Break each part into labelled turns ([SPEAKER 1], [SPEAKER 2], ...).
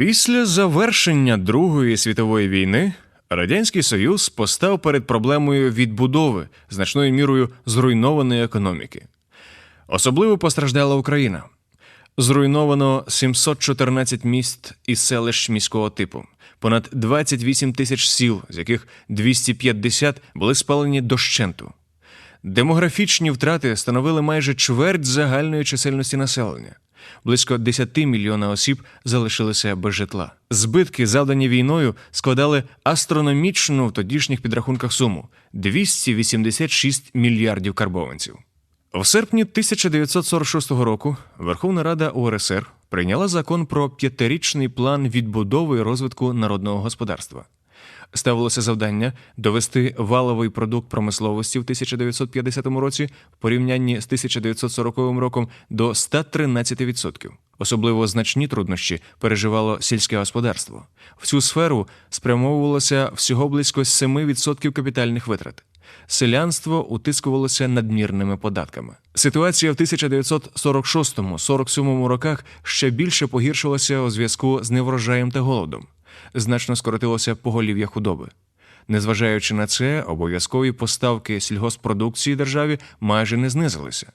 [SPEAKER 1] Після завершення Другої світової війни Радянський Союз постав перед проблемою відбудови значною мірою зруйнованої економіки. Особливо постраждала Україна. Зруйновано 714 міст і селищ міського типу, понад 28 тисяч сіл, з яких 250 були спалені дощенту. Демографічні втрати становили майже чверть загальної чисельності населення. Близько 10 мільйона осіб залишилися без житла. Збитки, завдані війною, складали астрономічну в тодішніх підрахунках суму 286 мільярдів карбованців. В серпні 1946 року Верховна Рада УРСР прийняла закон про п'ятирічний план відбудови і розвитку народного господарства. Ставилося завдання довести валовий продукт промисловості в 1950 році в порівнянні з 1940 роком до 113%. Особливо значні труднощі переживало сільське господарство. В цю сферу спрямовувалося всього близько 7% капітальних витрат. Селянство утискувалося надмірними податками. Ситуація в 1946-47 роках ще більше погіршилася у зв'язку з неврожаєм та голодом. Значно скоротилося поголів'я худоби. Незважаючи на це, обов'язкові поставки сільгоспродукції державі майже не знизилися.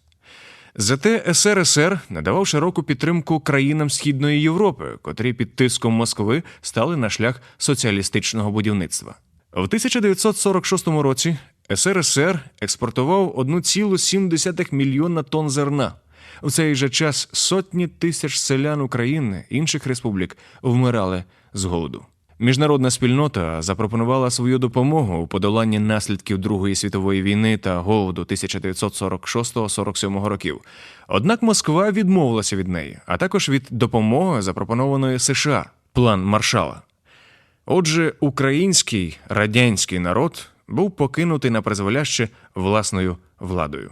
[SPEAKER 1] Зате СРСР надавав широку підтримку країнам Східної Європи, котрі під тиском Москви стали на шлях соціалістичного будівництва. В 1946 році СРСР експортував 1,7 мільйона тонн зерна. У цей же час сотні тисяч селян України інших республік вмирали з голоду. Міжнародна спільнота запропонувала свою допомогу у подоланні наслідків Другої світової війни та голоду 1946-47 років. Однак Москва відмовилася від неї, а також від допомоги, запропонованої США план Маршала. Отже, український радянський народ був покинутий на призволяще власною владою.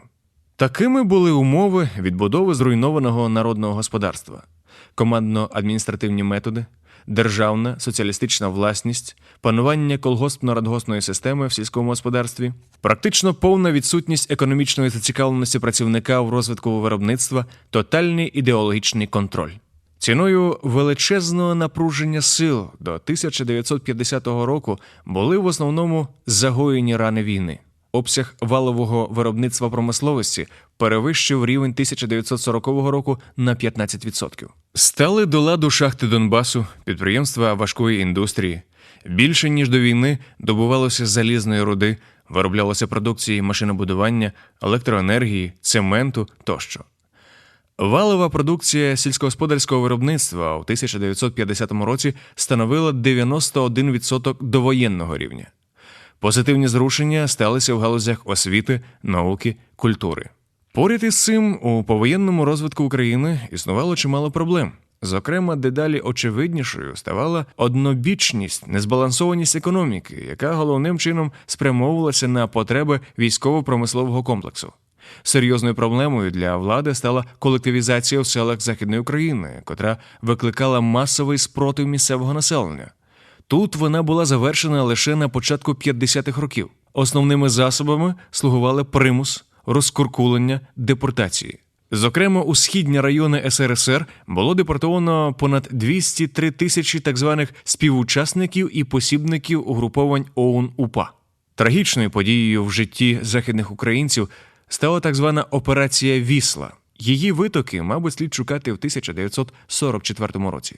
[SPEAKER 1] Такими були умови відбудови зруйнованого народного господарства: командно-адміністративні методи, державна соціалістична власність, панування колгоспно-радгоспної системи в сільському господарстві, практично повна відсутність економічної зацікавленості працівника в розвитку виробництва, тотальний ідеологічний контроль. Ціною величезного напруження сил до 1950 року були в основному загоєні рани війни. Обсяг валового виробництва промисловості перевищив рівень 1940 року на 15%. Стали до ладу шахти Донбасу, підприємства важкої індустрії. Більше ніж до війни добувалося залізної руди, вироблялося продукції машинобудування, електроенергії, цементу тощо. Валова продукція сільськогосподарського виробництва у 1950 році становила 91% довоєнного рівня. Позитивні зрушення сталися в галузях освіти, науки, культури. Поряд із цим у повоєнному розвитку України існувало чимало проблем. Зокрема, дедалі очевиднішою ставала однобічність, незбалансованість економіки, яка головним чином спрямовувалася на потреби військово-промислового комплексу. Серйозною проблемою для влади стала колективізація в селах Західної України, котра викликала масовий спротив місцевого населення. Тут вона була завершена лише на початку 50-х років. Основними засобами слугували примус, розкуркулення, депортації. Зокрема, у східні райони СРСР було депортовано понад 203 тисячі так званих співучасників і посібників угруповань ОУН УПА. Трагічною подією в житті західних українців стала так звана операція Вісла. Її витоки, мабуть, слід шукати в 1944 році.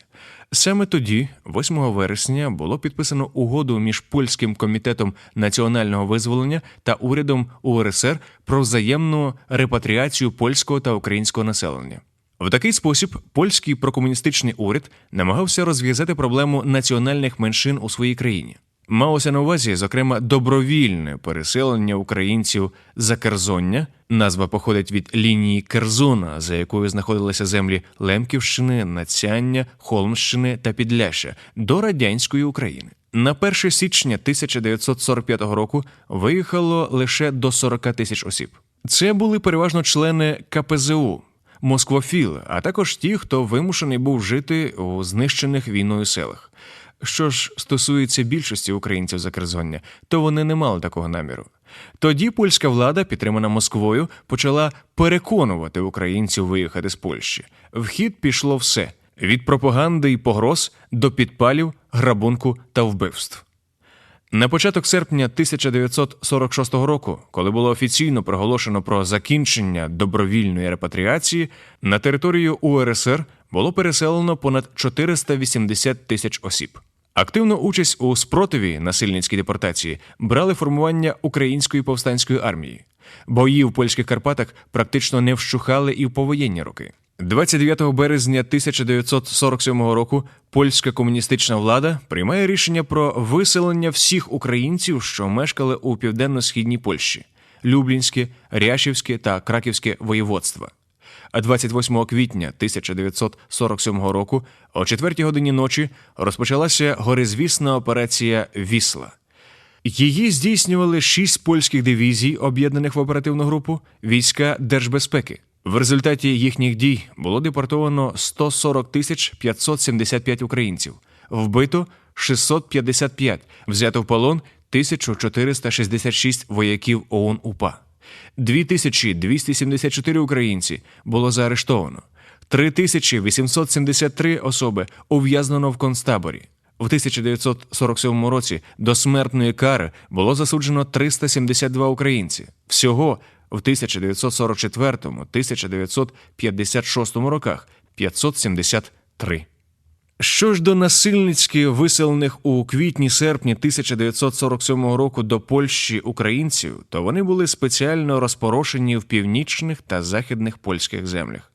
[SPEAKER 1] Саме тоді, 8 вересня, було підписано угоду між польським комітетом національного визволення та урядом УРСР про взаємну репатріацію польського та українського населення. В такий спосіб польський прокомуністичний уряд намагався розв'язати проблему національних меншин у своїй країні. Малося на увазі, зокрема, добровільне переселення українців за Керзоння. Назва походить від лінії Керзона, за якою знаходилися землі Лемківщини, Нацяння, Холмщини та Підляща до радянської України. На 1 січня 1945 року виїхало лише до 40 тисяч осіб. Це були переважно члени КПЗУ. Москвофіли, а також ті, хто вимушений був жити у знищених війною селах. Що ж стосується більшості українців Закерзоння, то вони не мали такого наміру. Тоді польська влада, підтримана Москвою, почала переконувати українців виїхати з Польщі. В хід пішло все: від пропаганди і погроз до підпалів, грабунку та вбивств. На початок серпня 1946 року, коли було офіційно проголошено про закінчення добровільної репатріації, на територію УРСР було переселено понад 480 тисяч осіб. Активну участь у спротиві насильницькій депортації брали формування української повстанської армії. Бої в польських Карпатах практично не вщухали і в повоєнні роки. 29 березня 1947 року польська комуністична влада приймає рішення про виселення всіх українців, що мешкали у південно-східній Польщі Люблінське, Ряшівське та Краківське воєводства. А 28 квітня 1947 року о 4 годині ночі розпочалася горизвісна операція Вісла. Її здійснювали шість польських дивізій, об'єднаних в оперативну групу війська держбезпеки. В результаті їхніх дій було депортовано 140 тисяч 575 українців, вбито 655, взято в полон 1466 вояків ОУН УПА. 2274 українці було заарештовано, 3873 особи ув'язнено в концтаборі. В 1947 році до смертної кари було засуджено 372 українці. Всього в 1944-1956 роках 573. Що ж до насильницьки виселених у квітні-серпні 1947 року до Польщі українців, то вони були спеціально розпорошені в північних та західних польських землях.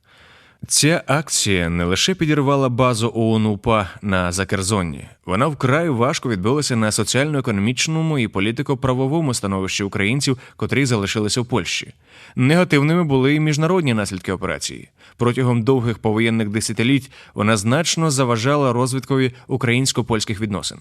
[SPEAKER 1] Ця акція не лише підірвала базу ООН УПА на Закерзонні, вона вкрай важко відбилася на соціально-економічному і політико-правовому становищі українців, котрі залишилися в Польщі. Негативними були і міжнародні наслідки операції. Протягом довгих повоєнних десятиліть вона значно заважала розвиткові українсько-польських відносин.